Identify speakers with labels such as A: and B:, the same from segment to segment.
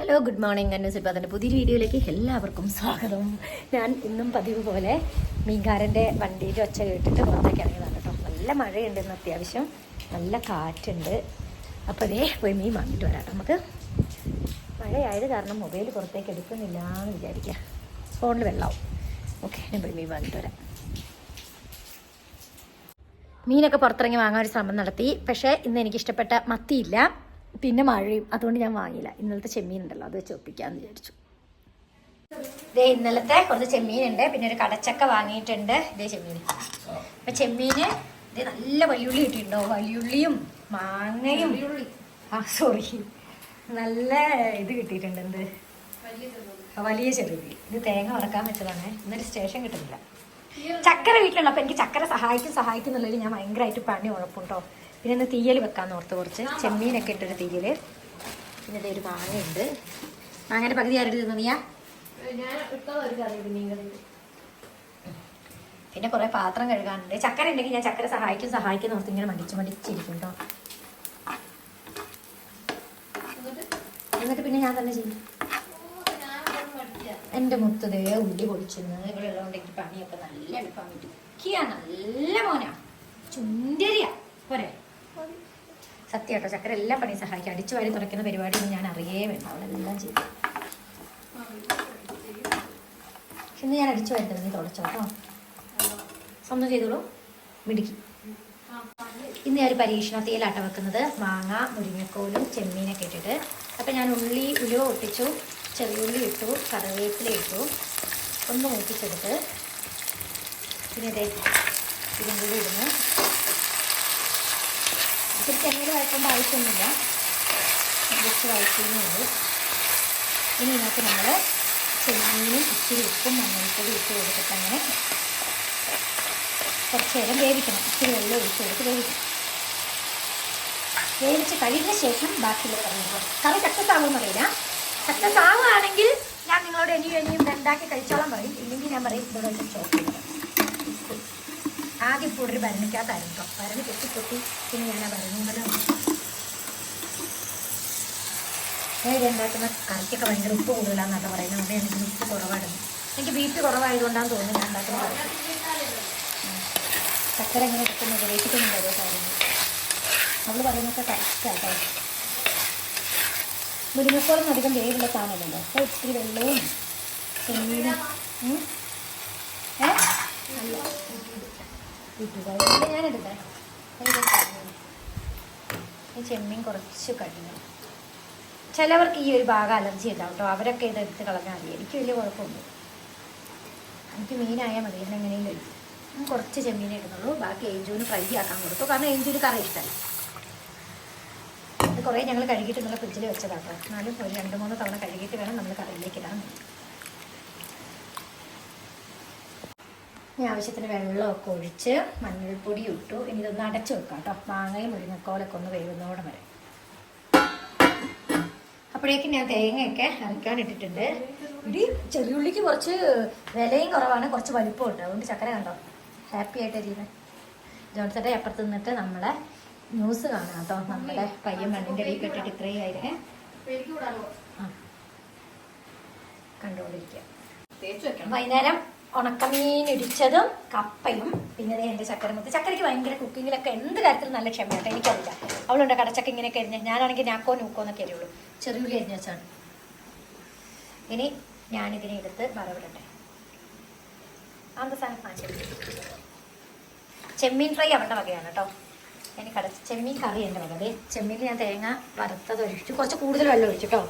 A: Hello good morning അന്നു അതിന്റെ പുതിയ വീഡിയോയിലേക്ക് എല്ലാവർക്കും സ്വാഗതം. ഞാൻ ഇന്നും പതിവ് പോലെ മീൻകാരന്റെ വണ്ടിയിൽ ഒച്ച കേട്ടിട്ട് പുറത്തേക്ക് ഇറങ്ങിയതാണ് കേട്ടോ. നല്ല മഴയുണ്ട് ഇന്ന് അത്യാവശ്യം. നല്ല കാറ്റുണ്ട്. അപ്പോൾ ഇതേ പോയി മീൻ വാങ്ങിയിട്ട് വരാം നമുക്ക് മഴയായത് കാരണം മൊബൈൽ പുറത്തേക്ക് എടുക്കുന്നില്ല എന്ന് വിചാരിക്കുക. ഫോണിൽ വെള്ളമാവും ഓക്കെ ഞാൻ പോയി മീൻ വാങ്ങിയിട്ട് വരാം. മീനൊക്കെ പുറത്തിറങ്ങി വാങ്ങാൻ ഒരു ശ്രമം നടത്തി. പക്ഷേ ഇന്ന് എനിക്ക് ഇഷ്ടപ്പെട്ട മത്തിയില്ല പിന്നെ മഴയും. അതുകൊണ്ട് ഞാൻ വാങ്ങിയില്ല. ഇന്നലത്തെ ചെമ്മീൻ ഉണ്ടല്ലോ അത് വെച്ച് ഒപ്പിക്കാന്ന് വിചാരിച്ചു. ദേ ഇന്നലത്തെ കുറച്ച് ചെമ്മീൻ ഉണ്ട് പിന്നെ ഒരു കടച്ചക്ക വാങ്ങിയിട്ടുണ്ട്. ഇതേ ചെമ്മീൻ അപ്പൊ ചെമ്മീന് ഇത് നല്ല വലിയുള്ളി കിട്ടിയിട്ടുണ്ടോ? വലിയുള്ളിയും മാങ്ങയും. ആ സോറി നല്ല ഇത് കിട്ടിയിട്ടുണ്ട്. എന്ത്? വലിയ ചെറുതി ഇത് തേങ്ങ വറക്കാൻ വെച്ചതാണ്. ഇന്നൊരു സ്റ്റേഷൻ കിട്ടുന്നില്ല. ചക്കര വീട്ടിലുള്ളപ്പോൾ എനിക്ക് ചക്കര സഹായിക്കും സഹായിക്കുന്നുള്ളതിൽ ഞാൻ ഭയങ്കരമായിട്ട് പണി ഉഴപ്പുണ്ടോ പിന്നെ ഒന്ന് തീയൽ വെക്കാന്ന് ഓർത്ത് കുറച്ച്. ചെമ്മീനൊക്കെ ഇട്ടൊരു തീയൽ പിന്നെ ഇതൊരു ഒരു മാങ്ങയുണ്ട്. മാങ്ങയുടെ പകുതി ആരുടെ തിന്നു നീയാ പിന്നെ കുറെ പാത്രം കഴുകാനുണ്ട്. ചക്കര ഉണ്ടെങ്കിൽ ഞാൻ ചക്കര സഹായിക്കും സഹായിക്കും ഓർത്ത് ഇങ്ങനെ മടിച്ച് മടിച്ചിരിക്കും കേട്ടോ എന്നിട്ട് പിന്നെ ഞാൻ തന്നെ ചെയ്യും. എന്റെ മുത്തതേ ഉള്ളി പൊടിച്ചിരുന്നു ഇവിടെ ഉള്ളതുകൊണ്ട് എനിക്ക് പണിയൊക്കെ നല്ല എളുപ്പം കിട്ടും. നല്ല മോനാ. ചുണ്ടരിയാ. പോരെ. സത്യം കേട്ടോ ചക്കര എല്ലാ പണിയും സഹായിക്കും. അടിച്ചു വാരി തുറക്കുന്ന പരിപാടി ഒന്നും ഞാൻ അറിയേ വേണ്ട. അവളെല്ലാം ചെയ്യും. പക്ഷെ ഇന്ന് ഞാൻ അടിച്ചു വാരി നീ തുടച്ചോ കേട്ടോ. സ്വന്തം ചെയ്തോളൂ. മിടുക്കി. ഇന്ന് ഞാൻ ഒരു പരീക്ഷണത്തിലാട്ട വെക്കുന്നത് മാങ്ങ മുരിങ്ങക്കോലും ചെമ്മീനൊക്കെ ഇട്ടിട്ട്. അപ്പം ഞാൻ ഉള്ളി ഉലുവ ഒട്ടിച്ചു ചെറിയുള്ളി ഇട്ടു കറിവേപ്പില ഇട്ടു. ഒന്ന് മൂപ്പിച്ചെടുത്ത് പിന്നെ ഇതേ ഇതും കൂടി ഇടുന്നു. ഇത്തിരി ചെമ്മീൻ വഴക്കേണ്ട ആവശ്യമൊന്നുമില്ല. ജസ്റ്റ് വഴക്കുന്നേ ഉള്ളൂ. ഇനി ഇതിനകത്ത് നമ്മൾ ചെമ്മീനും ഇച്ചിരി ഉപ്പും മഞ്ഞൾപ്പൊടി ഇട്ട് കൊടുത്തിട്ട് അങ്ങനെ കുറച്ച് നേരം വേവിക്കണം. ഇച്ചിരി വെള്ളം ഒഴിച്ച് കൊടുത്ത് വേവിക്കണം. വേവിച്ച് കഴിഞ്ഞ ശേഷം ബാക്കിയുള്ളത് പറഞ്ഞു കറി സക്സസ് അറിയില്ല സക്സസ് ആവുകയാണെങ്കിൽ ഞാൻ നിങ്ങളോട് ഇനിയും ഇനിയും ഉണ്ടാക്കി കഴിച്ചോളാൻ പറയും. ഇല്ലെങ്കിൽ ഞാൻ പറയും ചോപ്പ് ചെയ്യണം ആദ്യം ഇപ്പോൾ ഒരു ഭരണിക്കകത്തായിരുന്നു കേട്ടോ ഭരണി പൊട്ടി പൊട്ടി പിന്നെ ഞാൻ ആ ഭരണിയുടെ ഞാൻ ഉണ്ടാക്കുന്ന കറിക്കൊക്കെ ഭയങ്കര ഉപ്പ് കൂടുതലാന്നൊക്കെ പറയുന്നത് അതുകൊണ്ട് എനിക്ക് ഉപ്പ് കുറവായിരുന്നു. എനിക്ക് കുറവായതുകൊണ്ടാണ് കുറവായതുകൊണ്ടാന്ന് തോന്നുന്നു ഞാൻ ഉണ്ടാക്കുന്ന കറി. ചക്കര എങ്ങനെ കിട്ടുന്നത് വേപ്പിക്കുന്നുണ്ട് ഓരോ കാര്യങ്ങൾ അവൾ പറയുന്നൊക്കെ കറക്റ്റാട്ടോ മുരിങ്ങക്കോളം അധികം വേവുള്ള സാധനമല്ലോ? അപ്പോൾ ഇത്തിരി വെള്ളവും ചെമ്മീനും ഏ? അല്ല ഇട്ടുക ഞാൻ എടുത്തേ ഈ ചെമ്മീൻ കുറച്ച് കഠിനം ചിലവർക്ക് ഈ ഒരു ഭാഗം അലർജി ഉണ്ടാവും കേട്ടോ അവരൊക്കെ ഇത് എടുത്ത് കളഞ്ഞാൽ മതി. എനിക്ക് വലിയ കുഴപ്പമൊന്നും എനിക്ക് മീനായാൽ മതി. എന്നെ എങ്ങനെയും ഞാൻ കുറച്ച് ചെമ്മീൻ ഇടുന്നുള്ളൂ. ബാക്കി ഏഞ്ചൂന് ഫ്രൈ ആക്കാൻ കൊടുത്തു. കാരണം ഏഞ്ചൂന് കറി ഇഷ്ടമല്ല അത് കുറേ ഞങ്ങൾ കഴുകിയിട്ട് നല്ല ഫ്രിഡ്ജിൽ വെച്ചതാട്ടോ എന്നാലും ഒരു രണ്ട് മൂന്ന് തവണ കഴുകിയിട്ട് വേണം നമ്മൾ കറിയിലേക്ക് ഇടാൻ. ഇനി ആവശ്യത്തിന് വെള്ളമൊക്കെ ഒഴിച്ച് മഞ്ഞൾപ്പൊടി ഇട്ടു. ഇനി ഇതൊന്ന് അടച്ചു വെക്കാം കേട്ടോ. മാങ്ങയും മുരിങ്ങക്കോലൊക്കെ ഒന്ന് വേവുന്നോടെ വരെ. അപ്പോഴേക്കും ഞാൻ തേങ്ങയൊക്കെ അരക്കാൻ ഇട്ടിട്ടുണ്ട്. ഇടി ചെറിയുള്ളിക്ക് കുറച്ച് വിലയും കുറവാണ്. കുറച്ച് വലിപ്പം ഉണ്ട് അതുകൊണ്ട് ചക്കര കണ്ടോ? ഹാപ്പി ആയിട്ട് ഇരിക്കുന്നത് ജോൺസന്റെ അപ്പുറത്ത് നിന്നിട്ട് നമ്മളെ ന്യൂസ് കാണാം കേട്ടോ. നമ്മുടെ പയ്യൻ മണ്ണിന്റെ ഇടയിൽ കെട്ടിട്ട് ഇത്രയും ആയിരുന്നേ കണ്ടുകൊണ്ടിരിക്കുക വൈകുന്നേരം ഉണക്കമീൻ ഇടിച്ചതും കപ്പയും പിന്നെ എന്റെ ചക്കരമുത്ത്. ചക്കരയ്ക്ക് ഭയങ്കര കുക്കിങ്ങിലൊക്കെ എന്ത് കാര്യത്തിലും നല്ല ക്ഷമയാട്ടോ എനിക്കറിയില്ല. അവളുണ്ട് കടച്ചക്ക ഇങ്ങനെയൊക്കെ എരിഞ്ഞ് ഞാനാണെങ്കിൽ ഞാക്കോ നൂക്കോ എന്നൊക്കെ അറിയുള്ളൂ ചെറിയുള്ളി എരിഞ്ഞ് വെച്ചാണ്. ഇനി ഞാനിതിനെ എടുത്ത് വറവിടട്ടെ. അന്ത സാധനം? ചെമ്മീൻ. ഫ്രൈ അവളുടെ വകയാണ് കേട്ടോ. എനിക്ക് കട ചെമ്മീൻ കറി എന്റെ മകളെ ചെമ്മീൻ ഞാൻ തേങ്ങ വറുത്തത് ഒഴിച്ചു. കുറച്ച് കൂടുതൽ വെള്ളം ഒഴിച്ചു കേട്ടോ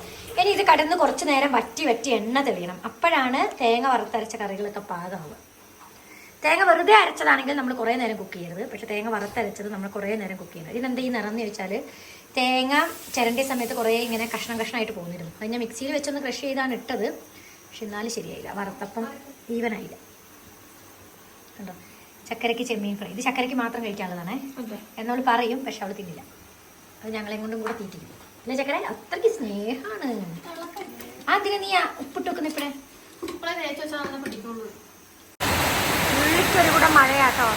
A: ഇനി ഇത് കടന്ന് കുറച്ച് നേരം വറ്റി വറ്റി എണ്ണ തെളിയണം. അപ്പോഴാണ് തേങ്ങ വറുത്തരച്ച കറികളൊക്കെ പാകമാവുക. തേങ്ങ വെറുതെ അരച്ചതാണെങ്കിൽ നമ്മൾ കുറേ നേരം കുക്ക് ചെയ്യരുത്. പക്ഷെ തേങ്ങ വറുത്തരച്ചത് നമ്മൾ കുറേ നേരം കുക്ക് ചെയ്യണം. ഇതെന്താ ഈ നിറന്ന് ചോദിച്ചാൽ തേങ്ങ ചിരണ്ടിയ സമയത്ത് കുറേ ഇങ്ങനെ കഷ്ണം കഷ്ണമായിട്ട് പോകുന്നിരുന്നു. അത് ഞാൻ മിക്സിയിൽ വെച്ചൊന്ന് ക്രഷ് ചെയ്താണ് ഇട്ടത്. പക്ഷെ എന്നാലും ശരിയായില്ല. വറുത്തപ്പം ഈവനായില്ല കണ്ടോ? ചക്കരയ്ക്ക് ചെമ്മീൻ ഫ്രൈ. ഇത് ചക്കരക്ക് മാത്രം കഴിക്കാനുള്ളതാണേ. എന്നോട് പറയും പക്ഷെ അവൾ തിന്നില്ല. അത് ഞങ്ങളെ കൊണ്ടും കൂടെ തീറ്റിക്കും പിന്നെ ചക്കര അത്രയ്ക്ക് സ്നേഹമാണ് ആ അതിന് നീ ഉപ്പിട്ട് വെക്കുന്ന ഇപ്പഴേ? കൂടെ മഴയാട്ടോ.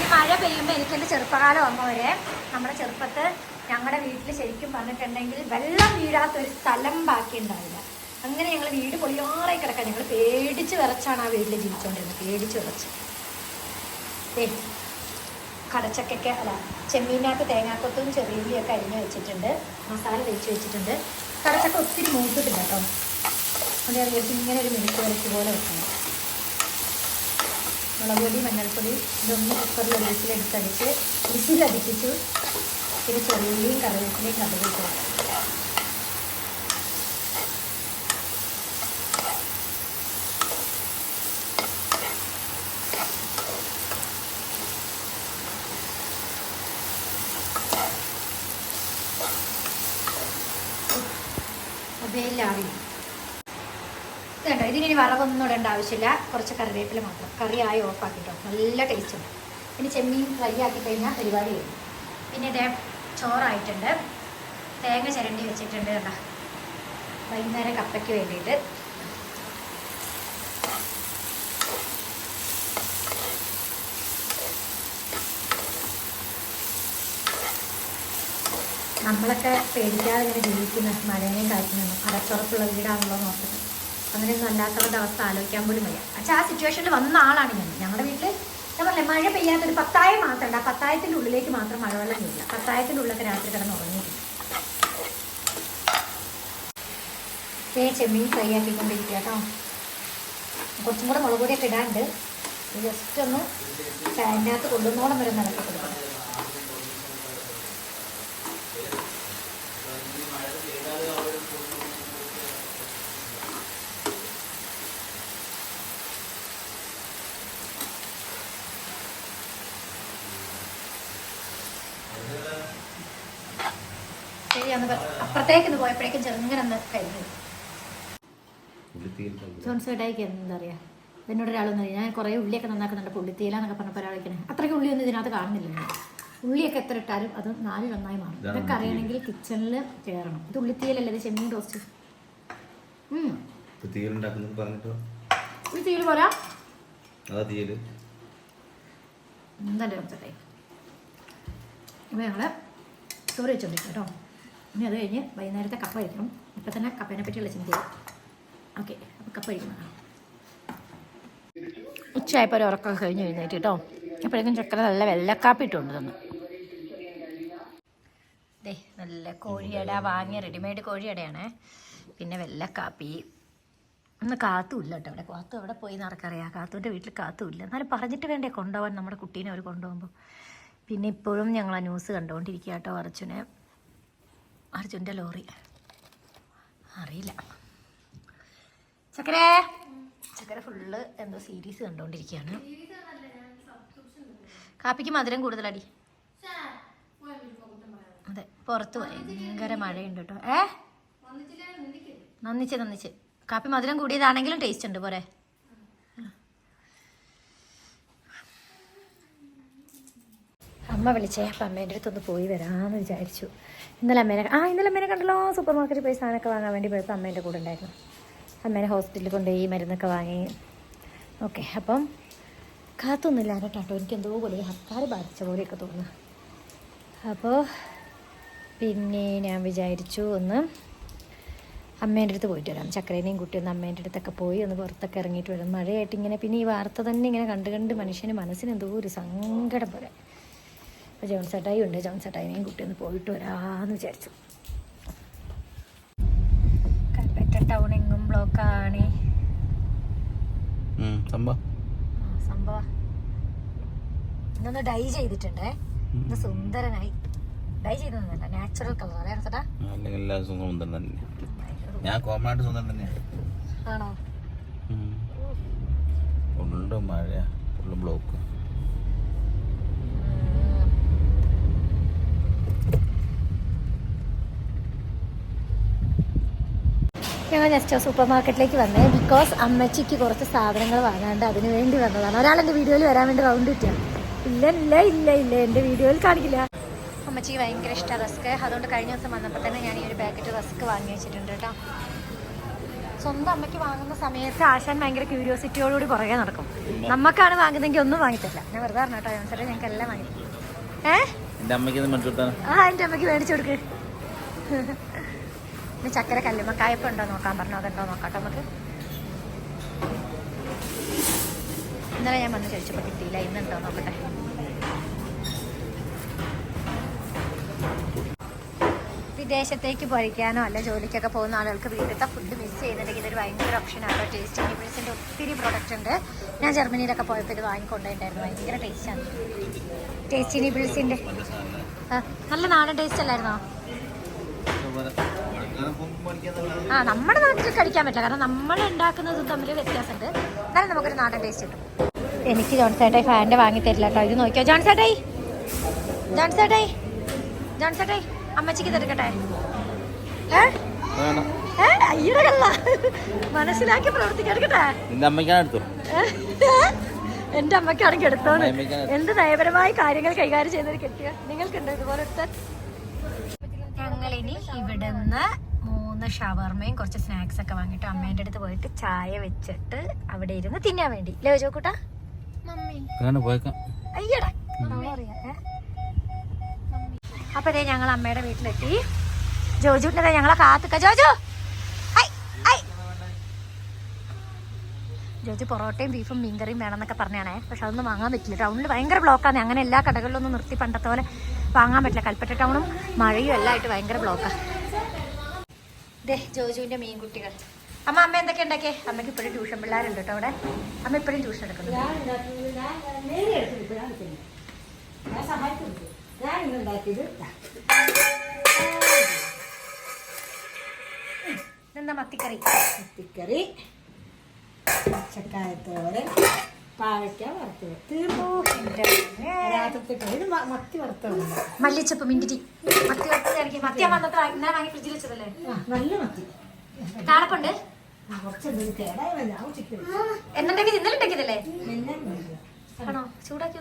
A: ഈ മഴ പെയ്യുമ്പോൾ എനിക്ക് എന്റെ ചെറുപ്പകാലം വന്നവരെ വരെ നമ്മുടെ ചെറുപ്പത്ത് ഞങ്ങളുടെ വീട്ടിൽ ശരിക്കും പറഞ്ഞിട്ടുണ്ടെങ്കിൽ വെള്ളം വീഴാത്ത ഒരു സ്ഥലം ബാക്കി ഉണ്ടാവില്ല. അങ്ങനെ ഞങ്ങൾ വീട് പൊളിയാറായി കിടക്കാൻ ഞങ്ങൾ പേടിച്ച് വിറച്ചാണ് ആ വീട്ടിൽ ജീവിച്ചുകൊണ്ടിരുന്നത് പേടിച്ച് വിറച്ച്. കടച്ചക്കൊക്കെ അല്ല ചെമ്മീനകത്ത് തേങ്ങാക്കൊത്തും ചെറിയ ചെറിയുള്ളിയൊക്കെ അരിഞ്ഞ് വെച്ചിട്ടുണ്ട്. മസാല തേച്ച് വെച്ചിട്ടുണ്ട്. കടച്ചക്ക ഒത്തിരി മൂത്തിട്ടില്ല കേട്ടോ. അതേ അറിയാം ഇങ്ങനെ ഒരു മിനിറ്റ് വരച്ച് പോലെ വെക്കണം. മുളക് പൊടി മഞ്ഞൾപ്പൊടി ഇതൊന്ന് കുക്കറിൽ ഒരു വിസിലെടുത്തടിച്ച് വിസിലടിപ്പിച്ചു. പിന്നെ ചെറിയുള്ളിയും കറിവേപ്പിലയും കറിവേപ്പില മൊബൈലിലാവില്ല ഇത് കണ്ടോ ഇതിനി വറവൊന്നും ഇടേണ്ട ആവശ്യമില്ല. കുറച്ച് കറിവേപ്പില മാത്രം. കറി ആയി ഓഫാക്കിട്ടോ നല്ല ടേസ്റ്റ് ഉണ്ട്. ഇനി ചെമ്മീൻ ഫ്രൈ ആക്കി കഴിഞ്ഞാൽ പരിപാടി കഴിഞ്ഞു പിന്നെ ഇതേ ചോറായിട്ടുണ്ട്. തേങ്ങ ചിരണ്ടി വെച്ചിട്ടുണ്ട് കേട്ടോ വൈകുന്നേരം കപ്പയ്ക്ക് വേണ്ടിയിട്ട്. നമ്മളൊക്കെ പേടിക്കാതെ ഇങ്ങനെ ജീവിക്കുന്ന മഴയെയും കാറ്റിനൊന്നും അടച്ചുറപ്പുള്ള വീടാണല്ലോ നോക്കുന്നത് അങ്ങനെയൊന്നും അല്ലാത്തവരുടെ അവസ്ഥ ആലോചിക്കാൻ പോലും വയ്യ. അച്ഛാ ആ സിറ്റുവേഷനിൽ വന്ന ആളാണ് ഞാൻ. ഞങ്ങളുടെ വീട്ടിൽ ഞാൻ പറഞ്ഞില്ല മഴ പെയ്യാത്തൊരു പത്തായം മാത്രം ആ പത്തായത്തിന്റെ ഉള്ളിലേക്ക് മാത്രം മഴവെള്ളം ചെയ്യില്ല പത്തായത്തിന്റെ ഉള്ളിലൊക്കെ രാത്രി കിടന്ന് ഉറങ്ങിയിട്ടുണ്ട് ഏ ചെമ്മീൻ ഫ്രൈ ആക്കിക്കൊണ്ടിരിക്കുക കേട്ടോ. കുറച്ചും കൂടെ മുളക് പൊടിയൊക്കെ ഇടാണ്ട് ജസ്റ്റ് ഒന്ന് ഫാനിനകത്ത് കൊള്ളുന്നോളം വരെ കൊടുക്കണം അന്ന് അപ്പുറത്തേക്ക് ഒന്ന് പോയപ്പോഴേക്കും ചെറുങ്ങനെ ഒന്ന് കഴിഞ്ഞു ജോൺസേട്ടായിക്ക് എന്താ പറയുക എന്നോട് ഒരാളൊന്നും ഞാൻ കുറേ ഉള്ളിയൊക്കെ നന്നാക്കുന്നുണ്ട്. പുള്ളിത്തീലാന്നൊക്കെ പറഞ്ഞപ്പോൾ ഒരാൾ വയ്ക്കണേ അത്രയ്ക്ക് ഉള്ളിയൊന്നും ഇതിനകത്ത് കാണുന്നില്ല. ഉള്ളിയൊക്കെ എത്ര ഇട്ടാലും അത് നാല് നന്നായി മാറും. ഇതൊക്കെ അറിയണമെങ്കിൽ കിച്ചണിൽ കയറണം. ഇത് ഉള്ളിത്തീലല്ലേ ഇത് ചെമ്മീൻ ടോസ്റ്റ് ഉള്ളിത്തീൽ പോരാ? എന്താ ഞങ്ങൾ ചോറ് വെച്ചോണ്ടിരിക്കും കേട്ടോ. ഇനി അത് കഴിഞ്ഞ് വൈകുന്നേരത്തെ കപ്പ കഴിക്കണം ഇപ്പം തന്നെ കപ്പേനെ പറ്റിയുള്ള ചിന്തയാണ് ഓക്കെ അപ്പോൾ കപ്പ കഴിക്കുന്നതാണ് ഉച്ചയായപ്പോൾ ഒരു ഉറക്കമൊക്കെ കഴിഞ്ഞ് എഴുന്നേറ്റ് കേട്ടോ അപ്പോഴേക്കും ചക്കര നല്ല വെള്ളക്കാപ്പി ഇട്ടുണ്ട് തന്നു ദേ നല്ല കോഴിയട വാങ്ങിയ റെഡിമെയ്ഡ് കോഴിയടയാണേ. പിന്നെ വെള്ളക്കാപ്പി. ഒന്ന് കാത്തുമില്ല കേട്ടോ അവിടെ കാത്തു അവിടെ പോയി നടക്കറിയാം കാത്തുവിന്റെ വീട്ടിൽ കാത്തുമില്ല എന്നാലും പറഞ്ഞിട്ട് വേണ്ടേ കൊണ്ടുപോകാൻ നമ്മുടെ കുട്ടീനെ അവർ കൊണ്ടുപോകുമ്പോൾ പിന്നെ ഇപ്പോഴും ഞങ്ങൾ ആ ന്യൂസ് കണ്ടുകൊണ്ടിരിക്കുക കേട്ടോ അർജുനെ. അർജുന്റെ ലോറി. അറിയില്ല. ചക്കരേ? ചക്കര ഫുള്ള് എന്തോ സീരീസ് കണ്ടുകൊണ്ടിരിക്കുകയാണ് കാപ്പിക്ക് മധുരം കൂടുതലടി. അതെ പുറത്ത് ഭയങ്കര മഴയുണ്ട് കേട്ടോ. ഏ? നന്നിച്ച് നന്നിച്ച് കാപ്പി മധുരം കൂടിയതാണെങ്കിലും ടേസ്റ്റ് ഉണ്ട് പോരെ. അമ്മ വിളിച്ചേ അപ്പം അമ്മേന്റെ അടുത്തൊന്ന് പോയി വരാമെന്ന് വിചാരിച്ചു. ഇന്നലെ അമ്മേനെ ആ ഇന്നലെ അമ്മേനെ കണ്ടല്ലോ സൂപ്പർ മാർക്കറ്റിൽ പോയി സാധനമൊക്കെ വാങ്ങാൻ വേണ്ടി പോയപ്പോൾ അമ്മേന്റെ കൂടെ ഉണ്ടായിരുന്നു. അമ്മേനെ ഹോസ്പിറ്റലിൽ കൊണ്ടുപോയി മരുന്നൊക്കെ വാങ്ങി. ഓക്കെ അപ്പം കാത്തൊന്നുമില്ല കേട്ടോ എനിക്ക് എന്തോ പോലെ ഹർത്താൽ ബാധിച്ച പോലെയൊക്കെ തോന്നുന്നു. അപ്പോൾ പിന്നെ ഞാൻ വിചാരിച്ചു ഒന്ന് അമ്മേന്റെ അടുത്ത് പോയിട്ട് വരാം. ചക്രേനെയും കുട്ടി ഒന്ന് അമ്മേന്റെ അടുത്തൊക്കെ പോയി ഒന്ന് പുറത്തൊക്കെ ഇറങ്ങിയിട്ട് വരും. മഴയായിട്ട് ഇങ്ങനെ പിന്നെ ഈ വാർത്ത തന്നെ ഇങ്ങനെ കണ്ട് കണ്ട് മനുഷ്യന് മനസ്സിന് എന്തോ ഒരു സങ്കടം പോലെ. അപ്പോൾ ജോൺസേട്ടായി ഉണ്ട്. ജോൺസേട്ടായിനെയും കുട്ടി ഒന്ന് പോയിട്ട് വരാമെന്ന് വിചാരിച്ചു. കൽപ്പറ്റ ടൗൺ എങ്ങും ബ്ലോക്കാണ്
B: സംഭവം?
A: ഇന്നൊന്ന് ഡൈ ചെയ്തിട്ടുണ്ടേ. ഇന്ന് സുന്ദരനായി. ഡൈ ചെയ്തതൊന്നുമല്ല നാച്ചുറൽ കളർ അല്ലേ ചേട്ടാ?
B: ഞാൻ കോമണായിട്ട് സ്വന്തം തന്നെയാണ്
A: ആണോ?
B: ഫുള്ള് മഴ ഫുള്ള് ബ്ലോക്ക്
A: ഞങ്ങൾ ജസ്റ്റ് സൂപ്പർ മാർക്കറ്റിലേക്ക് വന്നേ. ബിക്കോസ് അമ്മച്ചിക്ക് കുറച്ച് സാധനങ്ങൾ വാങ്ങാണ്ട് അതിന് വേണ്ടി വന്നതാണ്. ഒരാൾ എന്റെ വീഡിയോയിൽ വരാൻ വേണ്ടി റൗണ്ട് കിട്ടിയാണ് ഇല്ല ഇല്ല ഇല്ല ഇല്ല. എന്റെ വീഡിയോയിൽ കാണിക്കില്ല. അമ്മച്ചിക്ക് ഭയങ്കര ഇഷ്ടമാണ് റസ്ക് അതുകൊണ്ട് കഴിഞ്ഞ ദിവസം വന്നപ്പോൾ തന്നെ ഞാൻ ഈ ഒരു പാക്കറ്റ് റസ്ക് വാങ്ങി വെച്ചിട്ടുണ്ട് കേട്ടോ. സ്വന്തം അമ്മയ്ക്ക് വാങ്ങുന്ന സമയത്ത് ആശാൻ ഭയങ്കര ക്യൂരിയോസിറ്റിയോടുകൂടി പുറകെ നടക്കും. നമുക്കാണ് വാങ്ങുന്നതെങ്കിൽ ഒന്നും വാങ്ങിത്തരില്ല ഞാൻ വെറുതെ പറഞ്ഞു കേട്ടോ അനുസരിച്ച് ഞങ്ങൾക്ക് എല്ലാം വാങ്ങി.
B: ഏഹ്
A: ആ എന്റെ അമ്മയ്ക്ക് മേടിച്ചു കൊടുക്ക്. ചക്കര കല്ലുമക്കായപ്പം ഉണ്ടോ നോക്കാൻ പറഞ്ഞു? അതുണ്ടോ നോക്കാട്ടോ നമുക്ക്? ഇന്നലെ ഞാൻ വന്ന് ചോദിച്ചപ്പോൾ കിട്ടിയില്ല. ഇന്നുണ്ടോ നോക്കട്ടെ. വിദേശത്തേക്ക് പോയിക്കാനോ അല്ല ജോലിക്കൊക്കെ പോകുന്ന ആളുകൾക്ക് വീട്ടിലത്തെ ഫുഡ് മിസ് ചെയ്യുന്നുണ്ടെങ്കിൽ ഇതൊരു ഭയങ്കര ഓപ്ഷനാണ് ടേസ്റ്റ് ഇൻഗ്രീഡിയൻസിന്റെ ഒത്തിരി പ്രോഡക്റ്റ് ഉണ്ട്. ഞാൻ ജർമ്മനിയിലൊക്കെ പോയപ്പോൾ ഇത് വാങ്ങിക്കൊണ്ടുണ്ടായിരുന്നു ഭയങ്കര ടേസ്റ്റാണ് ടേസ്റ്റി നിബിൾസിന്റെ നല്ല നാടൻ ടേസ്റ്റ് അല്ലായിരുന്നോ? ആ നമ്മുടെ നാട്ടിൽ കഴിക്കാൻ പറ്റില്ല. കാരണം നമ്മൾ ഉണ്ടാക്കുന്നതും തമ്മിൽ വ്യത്യാസമുണ്ട്. എന്നാലും നമുക്കൊരു നാടൻ ടേസ്റ്റ് കിട്ടും. എനിക്ക് ജോൺസേട്ടായി ഫാന്റെ വാങ്ങി തരില്ല കേട്ടോ. ഇത് നോക്കിയോ? ജോൺസേട്ടായി ജോൺസേട്ടായി ജോൺസേട്ടായി അമ്മച്ചിക്ക് തിരക്കട്ടെ മനസ്സിലാക്കി പ്രവർത്തിക്കാൻ എടുക്കട്ടെ. എന്റെ അമ്മയ്ക്കാണെങ്കിൽ
B: എടുത്തോ?
A: എന്ത് നയപരമായ കാര്യങ്ങൾ കൈകാര്യം ചെയ്തൊരു കെട്ടിയ? നിങ്ങൾക്കുണ്ടോ ഞങ്ങൾ ഇനി ഇവിടുന്ന് മൂന്ന് ഷവർമയും കുറച്ച് സ്നാക്സ് ഒക്കെ വാങ്ങിട്ട് അമ്മേന്റെ അടുത്ത് പോയിട്ട് ചായ വെച്ചിട്ട് അവിടെ ഇരുന്ന് തിന്നാൻ വേണ്ടി. ലോ ചോക്കൂട്ടാ അയ്യടാ? അപ്പൊ ഇതേ ഞങ്ങൾ അമ്മയുടെ വീട്ടിലെത്തി. ജോജുട്ടിനെ ഞങ്ങളെ കാത്തുക്ക. ജോജു. ജോജു പൊറോട്ടയും ബീഫും മീൻകറിയും വേണമെന്നൊക്കെ പറഞ്ഞാണേ. പക്ഷെ അതൊന്നും വാങ്ങാൻ പറ്റില്ല. ടൗണിൽ ഭയങ്കര ബ്ലോക്കാണ് അങ്ങനെ എല്ലാ കടകളിലൊന്നും നിർത്തി പണ്ടത്തെ പോലെ വാങ്ങാൻ പറ്റില്ല. കൽപ്പറ്റ ടൗണും മഴയും എല്ലാം ആയിട്ട് ഭയങ്കര ബ്ലോക്കാണ് ദേ ജോജുവിന്റെ മീൻകുട്ടികൾ. അമ്മ അമ്മ എന്തൊക്കെ ഉണ്ടാക്കിയേ? അമ്മയ്ക്ക് ഇപ്പോഴും ട്യൂഷൻ പിള്ളേരുണ്ട് കേട്ടോ അവിടെ. അമ്മ ഇപ്പോഴും ട്യൂഷൻ എടുക്കുന്നു. എന്താ മത്തിക്കറി?
C: മത്തിക്കറി പച്ചക്കായത്തോരൻ പാവയ്ക്ക വറുത്തത്. തീർന്നു?
A: അമ്മേ.
C: മത്തി
A: മല്ലിച്ചപ്പ് മിന്റി മത്തി വറുത്തത്. എനിക്ക് മത്തി വന്നത്ര ഇന്നലെ വാങ്ങി ഫ്രിഡ്ജിൽ വെച്ചതല്ലേ?
C: ആ നല്ല മത്തി. ഉച്ചയ്ക്ക്
A: എന്നുണ്ടെങ്കിൽ ഇന്നലെ ഉണ്ടാക്കിയതല്ലേ. ആണോ? ചൂടാക്കി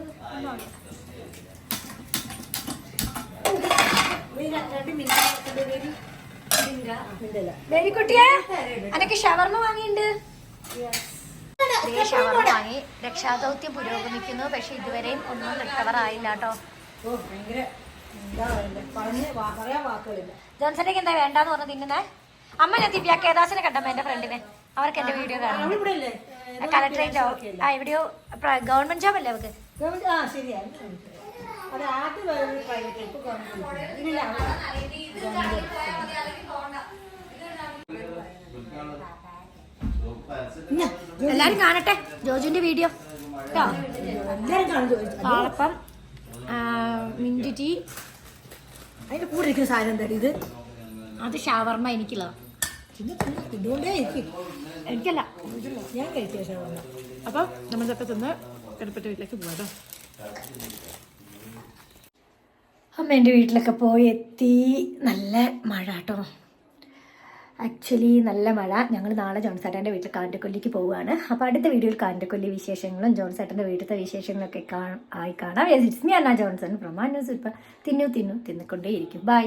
A: വേലിക്കുട്ടിയെ അനക്ക് ഷവർമ വാങ്ങിയിട്ടുണ്ട് ദേ ഷവർമ വാങ്ങി രക്ഷാദൗത്യം പുരോഗമിക്കുന്നു. പക്ഷെ ഇതുവരെയും ഒന്നും റിക്കവർ ആയില്ല കേട്ടോ. ജോൺസണിക്ക് എന്താ വേണ്ടാന്ന് പറഞ്ഞു തിന്നുന്നേ? അമ്മ ഞാൻ ദിവ്യ കേദാസിനെ കണ്ടമ്മ എന്റെ ഫ്രണ്ടിനെ. അവർക്ക് എന്റെ വീഡിയോ
C: കാണാം
A: കളക്ടറേറ്റോ ആ എവിടെയോ ഗവൺമെന്റ് ജോബ് അല്ലേ അവർക്ക്
C: ഗവൺമെന്റ്
A: എല്ലാരും കാണട്ടെ. ജോജുവിന്റെ വീഡിയോ. കേട്ടോ പാളപ്പം മിന്റ് ടീ
C: അതിന്റെ കൂടെ ഇരിക്കുന്ന സാധനം എന്താ ഇത്?
A: അത് ഷവർമ
C: എനിക്കുള്ളതാണ്
A: എനിക്കല്ല.
C: ഞാൻ കഴിച്ച ഷവർമ്മ.
A: അപ്പം നമ്മളിതൊക്കെ തിന്ന് കടുപ്പറ്റ വീട്ടിലേക്ക് പോകാം അമ്മ എന്റെ വീട്ടിലൊക്കെ പോയി എത്തി. നല്ല മഴ കേട്ടോ ആക്ച്വലി നല്ല മഴ. ഞങ്ങൾ നാളെ ജോൺസേട്ടന്റെ വീട്ടിൽ കാറ്റക്കൊല്ലിക്ക് പോവുകയാണ്. അപ്പോൾ അടുത്ത വീഡിയോയിൽ കാറ്റക്കൊല്ലി വിശേഷങ്ങളും ജോൺസേട്ടന്റെ വീട്ടിലത്തെ വിശേഷങ്ങളൊക്കെ കാ ആയി കാണാം. ഇറ്റ്സ് മീ അന്ന ജോൺസൺ പ്രമാണ ന്യൂസ് ഇപ്പം തിന്നു തിന്നു തിന്നുകൊണ്ടേയിരിക്കും. ബൈ